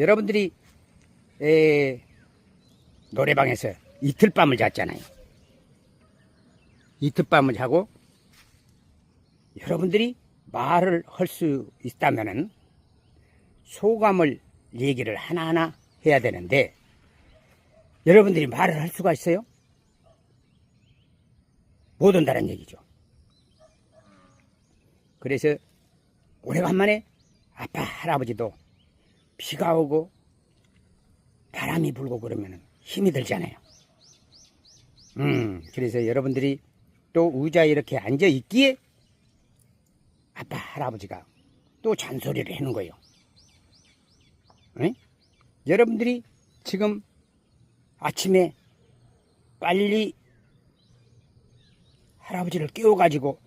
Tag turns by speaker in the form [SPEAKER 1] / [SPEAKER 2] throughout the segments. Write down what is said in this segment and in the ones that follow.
[SPEAKER 1] 여러분들이 에, 노래방에서 이틀 밤을 잤잖아요. 이틀 밤을 자고 여러분들이 말을 할 수 있다면은 소감을 얘기를 하나하나 해야 되는데 여러분들이 말을 할 수가 있어요? 못 온다는 얘기죠. 그래서 오래간만에 아빠 할아버지도 비가 오고 바람이 불고 그러면 힘이 들잖아요. 음, 그래서 여러분들이 또 의자에 이렇게 앉아 있기에 아빠 할아버지가 또 잔소리를 하는 거예요. 응? 여러분들이 지금 아침에 빨리 할아버지를 깨워가지고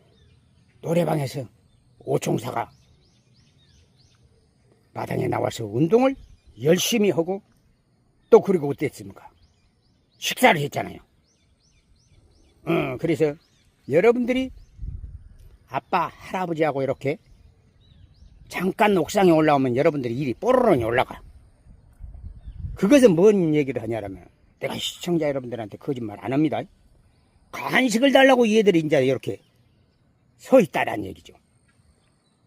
[SPEAKER 1] 노래방에서 오총사가 마당에 나와서 운동을 열심히 하고 또 그리고 어땠습니까? 식사를 했잖아요. 어, 그래서 여러분들이 아빠, 할아버지하고 이렇게 잠깐 옥상에 올라오면 여러분들이 일이 뽀로로니 올라가. 그것은 뭔 얘기를 하냐면 내가 시청자 여러분들한테 거짓말 안 합니다. 간식을 달라고 얘들이 이제 이렇게 서 있다라는 얘기죠.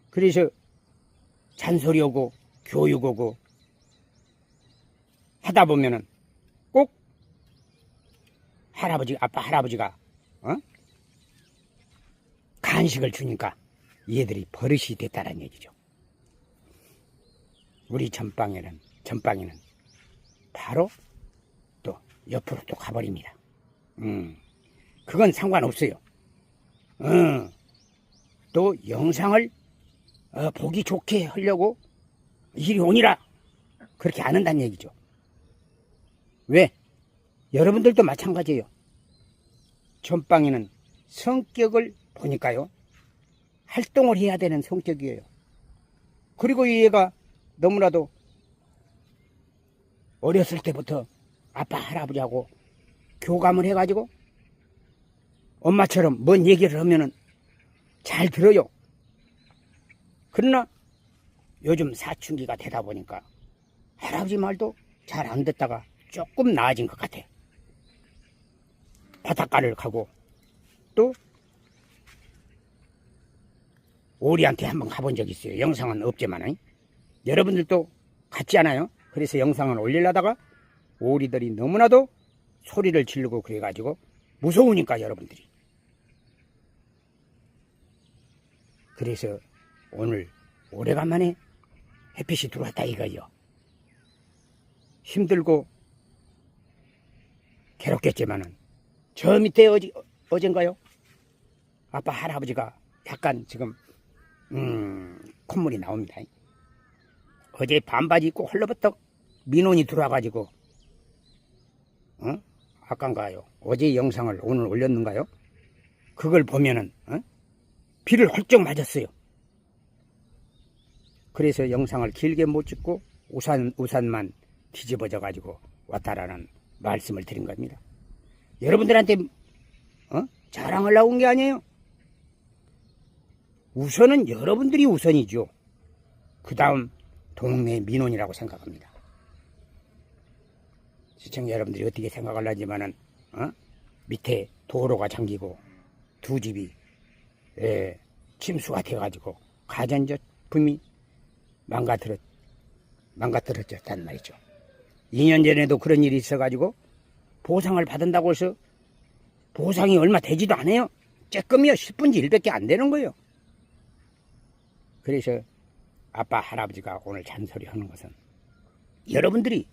[SPEAKER 1] 그래서 잔소리 오고 교육 오고 하다 보면은 꼭 할아버지, 아빠, 할아버지가 어? 간식을 주니까 얘들이 버릇이 됐다는 얘기죠. 우리 전방에는 전방에는 바로 또 옆으로 또 가버립니다. 음, 그건 상관없어요. 어, 또 영상을 어, 보기 좋게 하려고 이리 오니라 그렇게 안 한다는 얘기죠. 왜? 여러분들도 마찬가지예요. 전방에는 성격을 보니까요. 활동을 해야 되는 성격이에요. 그리고 얘가 너무나도 어렸을 때부터 아빠, 할아버지하고 교감을 해가지고 엄마처럼 뭔 얘기를 하면은 잘 들어요. 그러나 요즘 사춘기가 되다 보니까 할아버지 말도 잘 안 듣다가 조금 나아진 것 같아. 바닷가를 가고 또 오리한테 한번 가본 적 있어요. 영상은 없지만은 여러분들도 같지 않아요? 그래서 영상을 올리려다가 오리들이 너무나도 소리를 지르고 그래가지고 무서우니까 여러분들이 그래서 오늘 오래간만에 햇빛이 들어왔다 이거요. 힘들고 괴롭겠지만은 저 밑에 어제 어젠가요? 아빠 할아버지가 약간 지금 음 콧물이 나옵니다. 어제 반바지 입고 헐레버떡 민원이 들어와가지고 어? 아까인가요? 어제 영상을 오늘 올렸는가요? 그걸 보면은 어? 비를 헐쩍 맞았어요. 그래서 영상을 길게 못 찍고 우산 우산만 뒤집어져 가지고 왔다라는 말씀을 드린 겁니다. 여러분들한테 어? 자랑하려고 온 게 아니에요. 우선은 여러분들이 우선이죠. 그 다음 동네 민원이라고 생각합니다. 시청자 여러분들이 어떻게 생각을 하지만은 어? 밑에 도로가 잠기고 두 집이 예, 침수가 돼가지고 가전제품이 망가뜨렸 망가뜨렸단 말이죠. 2년 전에도 그런 일이 있어가지고 보상을 받은다고 해서 보상이 얼마 되지도 않아요. 쬐끔이요 10분지 1밖에 안 되는 거예요. 그래서 아빠 할아버지가 오늘 잔소리 하는 것은 여러분들이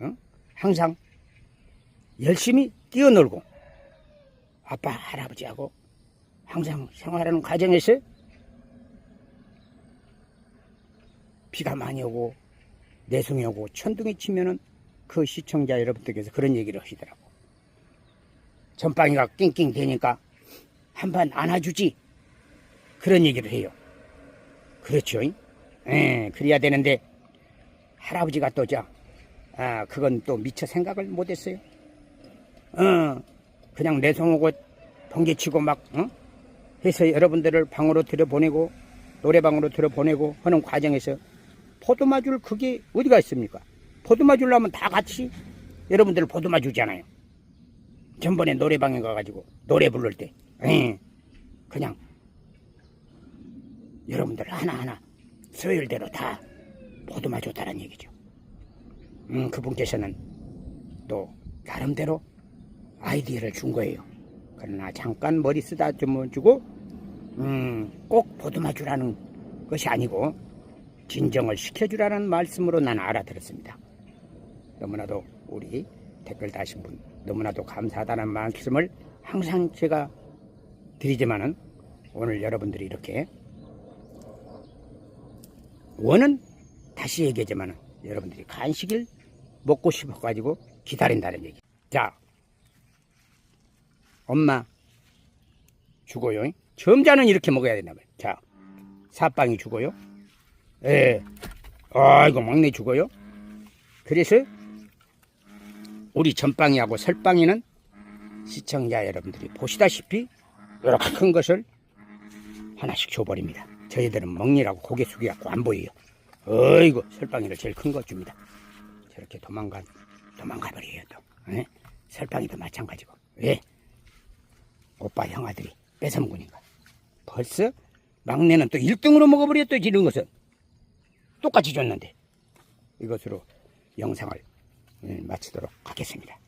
[SPEAKER 1] 어? 항상 열심히 뛰어놀고 아빠 할아버지하고 항상 생활하는 과정에서 비가 많이 오고 내숭이 오고 천둥이 치면은 그 시청자 여러분들께서 그런 얘기를 하시더라고. 전방이가 낑낑 대니까 한 판 안아주지. 그런 얘기를 해요. 그렇죠. 예, 그래야 되는데 할아버지가 또 저, 아, 그건 또 미처 생각을 못했어요. 어, 그냥 내성 오고 번개치고 막, 어? 해서 여러분들을 방으로 들여보내고 노래방으로 들여보내고 하는 과정에서 포도마줄 그게 어디가 있습니까? 포도마 주려면 다 같이 여러분들 포도마 주잖아요. 전번에 노래방에 가가지고 노래 부를 때 예, 그냥 여러분들 하나하나 서열대로 다 포도마 줬다는 얘기죠. 음, 그분께서는 또 나름대로 아이디어를 준 거예요. 그러나 잠깐 머리 쓰다 좀 주고 음, 꼭 포도마 주라는 것이 아니고 진정을 시켜주라는 말씀으로 나는 알아들었습니다. 너무나도 우리 댓글 다신 분 너무나도 감사하다는 말씀을 항상 제가 드리지만은 오늘 여러분들이 이렇게 원은 다시 얘기하지만은 여러분들이 간식을 먹고 싶어 가지고 기다린다는 얘기. 자, 엄마 주고요. 점자는 이렇게 먹어야 된다 말이야. 자, 사빵이 주고요. 예. 아이고 막내 주고요. 그래서 우리 전빵이하고 설빵이는 시청자 여러분들이 보시다시피 이렇게 큰 것을 하나씩 줘버립니다. 저희들은 먹느라고 고개 숙여갖고 안 보여요. 어이구 설빵이를 제일 큰 거 줍니다. 저렇게 도망가 도망가 버려요 또. 예? 설빵이도 마찬가지고. 왜? 오빠 형아들이 뺏어 먹으니까. 벌써 막내는 또 1등으로 먹어버렸죠 이런 것은. 똑같이 줬는데. 이것으로 영상을 예, 마치도록 하겠습니다.